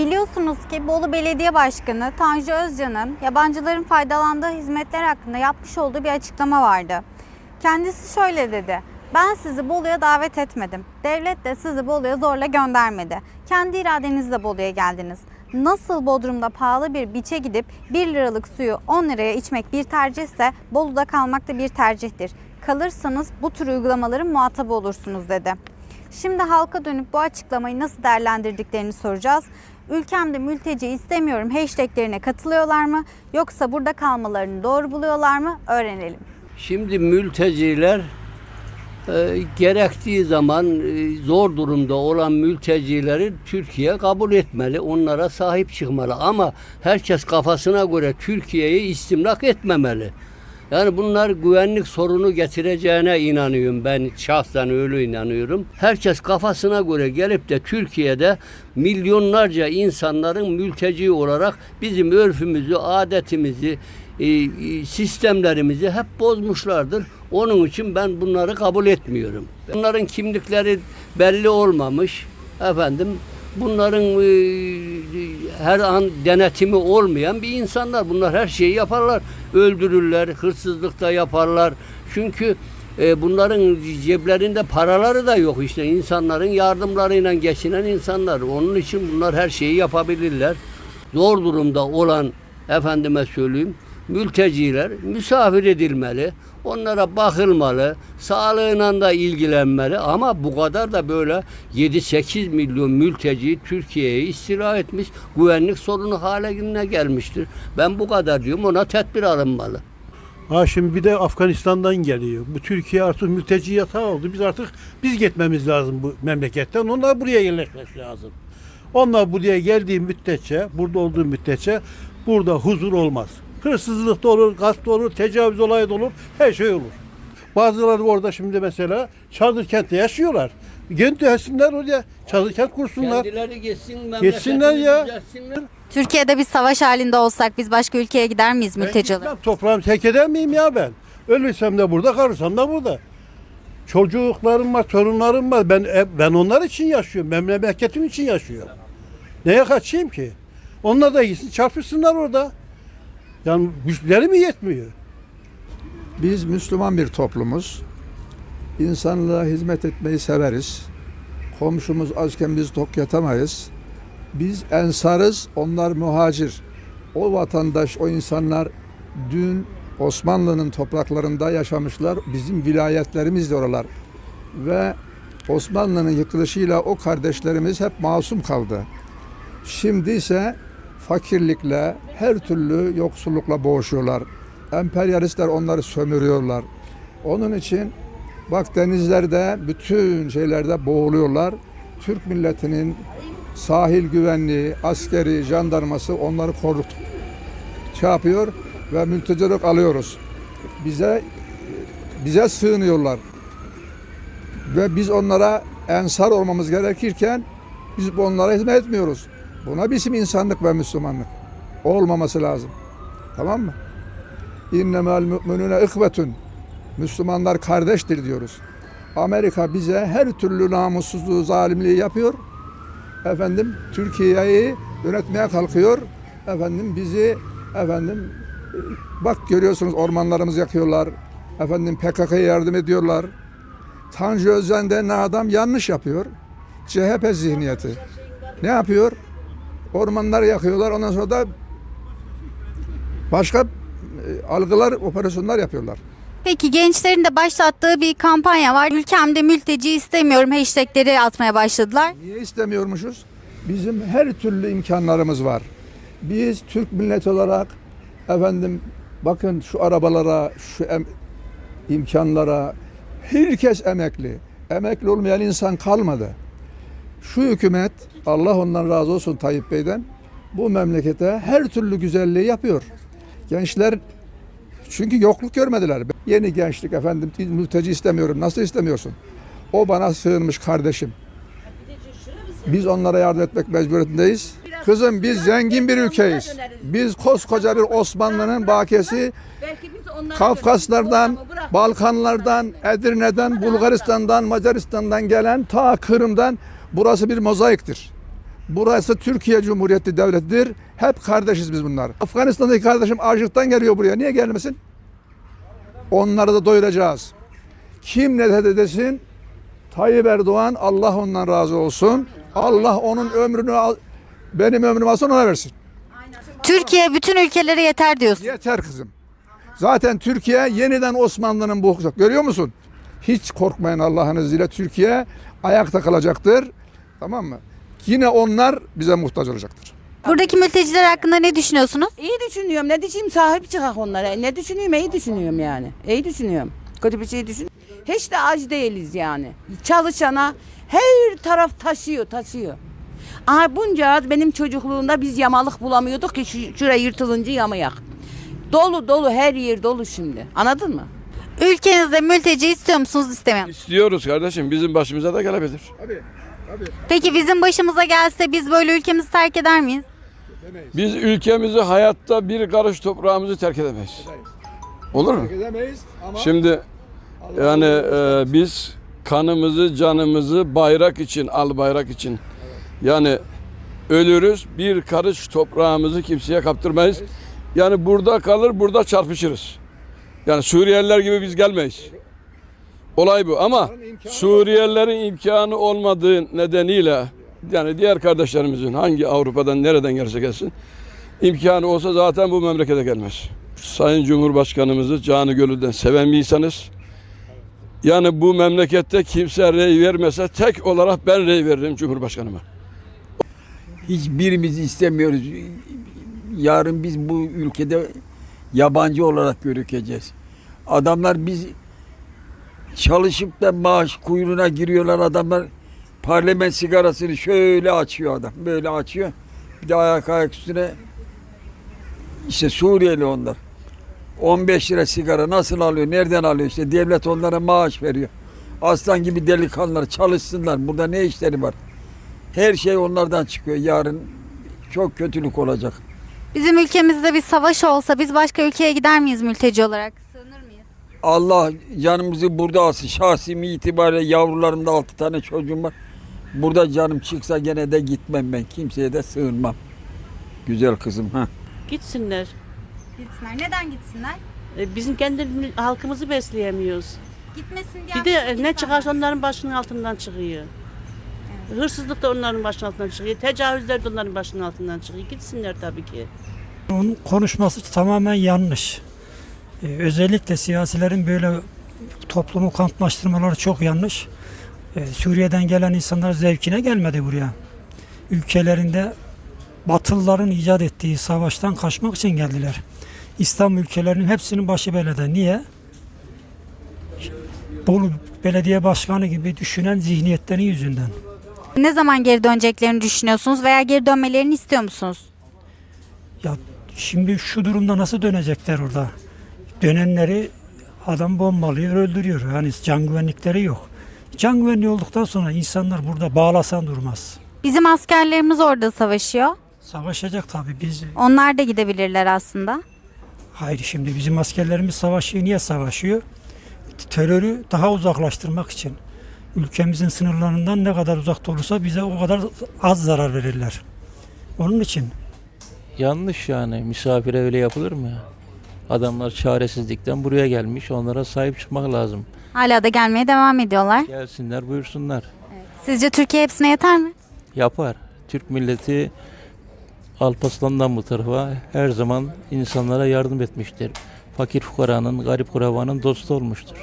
Biliyorsunuz ki Bolu Belediye Başkanı Tanju Özcan'ın yabancıların faydalandığı hizmetler hakkında yapmış olduğu bir açıklama vardı. Kendisi şöyle dedi. Ben sizi Bolu'ya davet etmedim. Devlet de sizi Bolu'ya zorla göndermedi. Kendi iradenizle Bolu'ya geldiniz. Nasıl Bodrum'da pahalı bir biçe gidip 1 liralık suyu 10 liraya içmek bir tercihse Bolu'da kalmak da bir tercihtir. Kalırsanız bu tür uygulamaların muhatabı olursunuz dedi. Şimdi halka dönüp bu açıklamayı nasıl değerlendirdiklerini soracağız. Ülkemde mülteci istemiyorum hashtaglerine katılıyorlar mı yoksa burada kalmalarını doğru buluyorlar mı öğrenelim. Şimdi mülteciler e, gerektiği zaman e, zor durumda olan mültecileri Türkiye kabul etmeli, onlara sahip çıkmalı. Ama herkes kafasına göre Türkiye'yi istimlak etmemeli. Yani bunlar güvenlik sorunu getireceğine inanıyorum. Ben şahsen öyle inanıyorum. Herkes kafasına göre gelip de Türkiye'de milyonlarca insanların mülteci olarak bizim örfümüzü, adetimizi, e, e, sistemlerimizi hep bozmuşlardır. Onun için ben bunları kabul etmiyorum. Bunların kimlikleri belli olmamış. Efendim bunların e, her an denetimi olmayan bir insanlar. Bunlar her şeyi yaparlar. Öldürürler, hırsızlık da yaparlar. Çünkü e, bunların ceplerinde paraları da yok işte. insanların yardımlarıyla geçinen insanlar. Onun için bunlar her şeyi yapabilirler. Zor durumda olan efendime söyleyeyim mülteciler misafir edilmeli. Onlara bakılmalı, sağlığına da ilgilenmeli ama bu kadar da böyle 7-8 milyon mülteci Türkiye'ye istila etmiş, güvenlik sorunu haline gelmiştir. Ben bu kadar diyorum ona tedbir alınmalı. Ha şimdi bir de Afganistan'dan geliyor. Bu Türkiye artık mülteci yatağı oldu. Biz artık biz gitmemiz lazım bu memleketten. Onlar buraya yerleşmesi lazım. Onlar buraya geldiği müddetçe, burada olduğu müddetçe burada huzur olmaz. Hırsızlık da olur, gasp da olur, tecavüz olayı da olur, her şey olur. Bazıları orada şimdi mesela çadır kentte yaşıyorlar. Göndersinler oraya, çadır kent kursunlar. Kendileri geçsin, Geçsinler ya. düzelsinler. Türkiye'de bir savaş halinde olsak biz başka ülkeye gider miyiz Ben mülteci olarak? gitmem, Toprağımı terk eder miyim ya ben? Ölürsem de burada, kalırsam da burada. Çocuklarım var, torunlarım var. Ben e, ben onlar için yaşıyorum. Ben memleketim için yaşıyorum. Neye kaçayım ki? Onlar da gitsin çarpışsınlar orada. Yani güçleri mi yetmiyor? Biz Müslüman bir toplumuz. İnsanlığa hizmet etmeyi severiz. Komşumuz açken biz tok yatamayız. Biz ensarız, onlar muhacir. O vatandaş, o insanlar dün Osmanlı'nın topraklarında yaşamışlar. Bizim vilayetlerimiz de oralar. Ve Osmanlı'nın yıkılışıyla o kardeşlerimiz hep masum kaldı. Şimdi ise fakirlikle, her türlü yoksullukla boğuşuyorlar. Emperyalistler onları sömürüyorlar. Onun için bak denizlerde bütün şeylerde boğuluyorlar. Türk milletinin sahil güvenliği, askeri, jandarması onları korut şey yapıyor ve mültecilik alıyoruz. Bize bize sığınıyorlar. Ve biz onlara ensar olmamız gerekirken biz onlara hizmet etmiyoruz. Buna bizim insanlık ve Müslümanlık olmaması lazım. Tamam mı? İnnemel müminune ihvetun. Müslümanlar kardeştir diyoruz. Amerika bize her türlü namussuzluğu, zalimliği yapıyor. Efendim Türkiye'yi yönetmeye kalkıyor. Efendim bizi efendim bak görüyorsunuz ormanlarımızı yakıyorlar. Efendim PKK'ya yardım ediyorlar. Tanju Özcan denen adam yanlış yapıyor. CHP zihniyeti. Ne yapıyor? Ormanları yakıyorlar. Ondan sonra da başka e, algılar, operasyonlar yapıyorlar. Peki gençlerin de başlattığı bir kampanya var. Ülkemde mülteci istemiyorum hashtagleri atmaya başladılar. Niye istemiyormuşuz? Bizim her türlü imkanlarımız var. Biz Türk milleti olarak efendim bakın şu arabalara, şu em- imkanlara herkes emekli. Emekli olmayan insan kalmadı. Şu hükümet Allah ondan razı olsun Tayyip Bey'den bu memlekete her türlü güzelliği yapıyor. Gençler çünkü yokluk görmediler. Yeni gençlik efendim mülteci istemiyorum. Nasıl istemiyorsun? O bana sığınmış kardeşim. Biz onlara yardım etmek mecburiyetindeyiz. Kızım biz zengin bir ülkeyiz. Biz koskoca bir Osmanlı'nın bakiyesi Kafkaslardan, Balkanlardan, Edirne'den, Bulgaristan'dan, Macaristan'dan gelen ta Kırım'dan burası bir mozaiktir. Burası Türkiye Cumhuriyeti Devleti'dir. Hep kardeşiz biz bunlar. Afganistan'daki kardeşim açlıktan geliyor buraya. Niye gelmesin? Onları da doyuracağız. Kim ne dedi desin? Tayyip Erdoğan Allah ondan razı olsun. Allah onun ömrünü al, benim ömrümü alsın ona versin. Türkiye bütün ülkelere yeter diyorsun. Yeter kızım. Zaten Türkiye yeniden Osmanlı'nın bu görüyor musun? Hiç korkmayın Allah'ın izniyle Türkiye ayakta kalacaktır. Tamam mı? Yine onlar bize muhtaç olacaktır. Buradaki mülteciler hakkında ne düşünüyorsunuz? İyi düşünüyorum. Ne diyeceğim sahip çıkak onlara. Ne düşünüyorum? İyi düşünüyorum yani. İyi düşünüyorum. Kötü bir şey düşün. Hiç de aç değiliz yani. Çalışana her taraf taşıyor, taşıyor. Aha bunca az benim çocukluğumda biz yamalık bulamıyorduk ki şu, şuraya yırtılınca yamayak. Dolu dolu her yer dolu şimdi. Anladın mı? Ülkenizde mülteci istiyor musunuz istemiyor musunuz? İstiyoruz kardeşim. Bizim başımıza da gelebilir. Peki bizim başımıza gelse biz böyle ülkemizi terk eder miyiz? Biz ülkemizi hayatta bir karış toprağımızı terk edemeyiz. Olur mu? Edemeyiz ama Şimdi yani e, biz kanımızı, canımızı bayrak için, al bayrak için yani ölürüz bir karış toprağımızı kimseye kaptırmayız. Yani burada kalır, burada çarpışırız. Yani Suriyeliler gibi biz gelmeyiz. Olay bu ama Suriyelilerin imkanı olmadığı nedeniyle yani diğer kardeşlerimizin hangi Avrupa'dan nereden gelirse gelsin imkanı olsa zaten bu memlekete gelmez. Sayın Cumhurbaşkanımızı canı gönülden seven bir insanız. Yani bu memlekette kimse rey vermese tek olarak ben rey veririm Cumhurbaşkanıma. Hiçbirimiz istemiyoruz. Yarın biz bu ülkede yabancı olarak görükeceğiz. Adamlar biz çalışıp da maaş kuyruğuna giriyorlar adamlar. Parlament sigarasını şöyle açıyor adam. Böyle açıyor. Bir de ayak ayak üstüne işte Suriyeli onlar. 15 lira sigara nasıl alıyor? Nereden alıyor? İşte devlet onlara maaş veriyor. Aslan gibi delikanlılar çalışsınlar. Burada ne işleri var? Her şey onlardan çıkıyor. Yarın çok kötülük olacak. Bizim ülkemizde bir savaş olsa biz başka ülkeye gider miyiz mülteci olarak? Allah canımızı burada alsın. Şahsimi itibariyle yavrularımda altı tane çocuğum var. Burada canım çıksa gene de gitmem ben. Kimseye de sığınmam. Güzel kızım ha. Gitsinler. Gitsinler. Neden gitsinler? E, Bizim kendi halkımızı besleyemiyoruz. Gitmesin diye. Bir de e, ne çıkarsa onların başının altından çıkıyor. Hırsızlık da onların başının altından çıkıyor. Tecavüzler de onların başının altından çıkıyor. Gitsinler tabii ki. Onun konuşması tamamen yanlış. Ee, özellikle siyasilerin böyle toplumu kamplaştırmaları çok yanlış. Ee, Suriye'den gelen insanlar zevkine gelmedi buraya. Ülkelerinde Batılıların icat ettiği savaştan kaçmak için geldiler. İslam ülkelerinin hepsinin başı belede. Niye? Bolu belediye başkanı gibi düşünen zihniyetleri yüzünden. Ne zaman geri döneceklerini düşünüyorsunuz veya geri dönmelerini istiyor musunuz? Ya şimdi şu durumda nasıl dönecekler orada? Dönenleri adam bombalıyor, öldürüyor. Yani can güvenlikleri yok. Can güvenliği olduktan sonra insanlar burada bağlasan durmaz. Bizim askerlerimiz orada savaşıyor. Savaşacak tabii biz. Onlar da gidebilirler aslında. Hayır şimdi bizim askerlerimiz savaşıyor. Niye savaşıyor? Terörü daha uzaklaştırmak için. Ülkemizin sınırlarından ne kadar uzakta olursa bize o kadar az zarar verirler. Onun için Yanlış yani. Misafire öyle yapılır mı ya? Adamlar çaresizlikten buraya gelmiş. Onlara sahip çıkmak lazım. Hala da gelmeye devam ediyorlar. Gelsinler buyursunlar. Sizce Türkiye hepsine yeter mi? Yapar. Türk milleti Alparslan'dan bu tarafa her zaman insanlara yardım etmiştir. Fakir fukaranın, garip kurabanın dostu olmuştur.